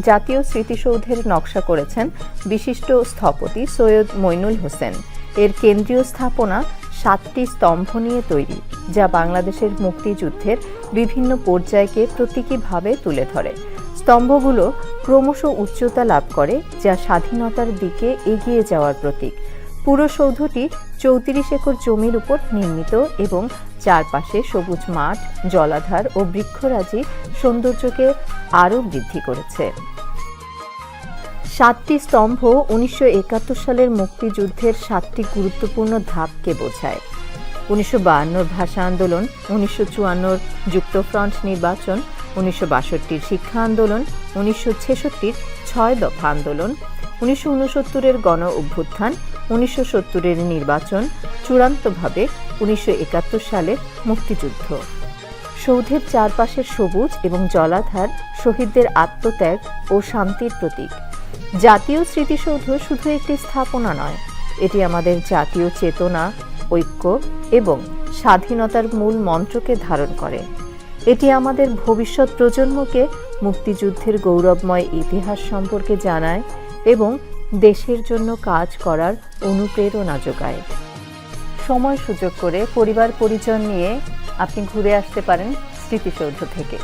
জাতীয় স্মৃতিসৌধের নকশা করেছেন বিশিষ্ট স্থপতি সৈয়দ মইনুল হোসেন। এর কেন্দ্রীয় স্থাপনা সাতটি স্তম্ভ নিয়ে তৈরি, যা বাংলাদেশের মুক্তিযুদ্ধের বিভিন্ন পর্যায়কে প্রতীকীভাবে তুলে ধরে। স্তম্ভগুলো ক্রমশ উচ্চতা লাভ করে, যা স্বাধীনতার দিকে এগিয়ে যাওয়ার প্রতীক। পুরো সৌধটি চৌত্রিশ একর জমির উপর নির্মিত এবং চারপাশে সবুজ মাঠ, জলাধার ও বৃক্ষরাজি সৌন্দর্যকে আরও বৃদ্ধি করেছে। সাতটি স্তম্ভ উনিশশো একাত্তর সালের মুক্তিযুদ্ধের সাতটি গুরুত্বপূর্ণ ধাপকে বোঝায়। উনিশশো ভাষা আন্দোলন, উনিশশো চুয়ান্নর যুক্তফ্রন্ট নির্বাচন, উনিশশো বাষট্টির শিক্ষা আন্দোলন, উনিশশো ছেষট্টির ছয় দফা আন্দোলন উনিশশো উনসত্তরের গণ অভ্যুত্থান, উনিশশো সত্তরের নির্বাচন, চূড়ান্তভাবে উনিশশো একাত্তর সালের মুক্তিযুদ্ধ। সৌধের চারপাশের সবুজ এবং জলাধার, শহীদদের আত্মত্যাগ ও শান্তির প্রতীক। জাতীয় স্মৃতিসৌধ শুধু একটি স্থাপনা নয়, এটি আমাদের জাতীয় চেতনা, ঐক্য এবং স্বাধীনতার মূল মন্ত্রকে ধারণ করে। এটি আমাদের ভবিষ্যৎ প্রজন্মকে মুক্তিযুদ্ধের গৌরবময় ইতিহাস সম্পর্কে জানায় এবং দেশের জন্য কাজ করার অনুপ্রেরণা যোগায়। সময় সুযোগ করে পরিবার পরিজন নিয়ে আপনি ঘুরে আসতে পারেন স্মৃতিসৌধ থেকে।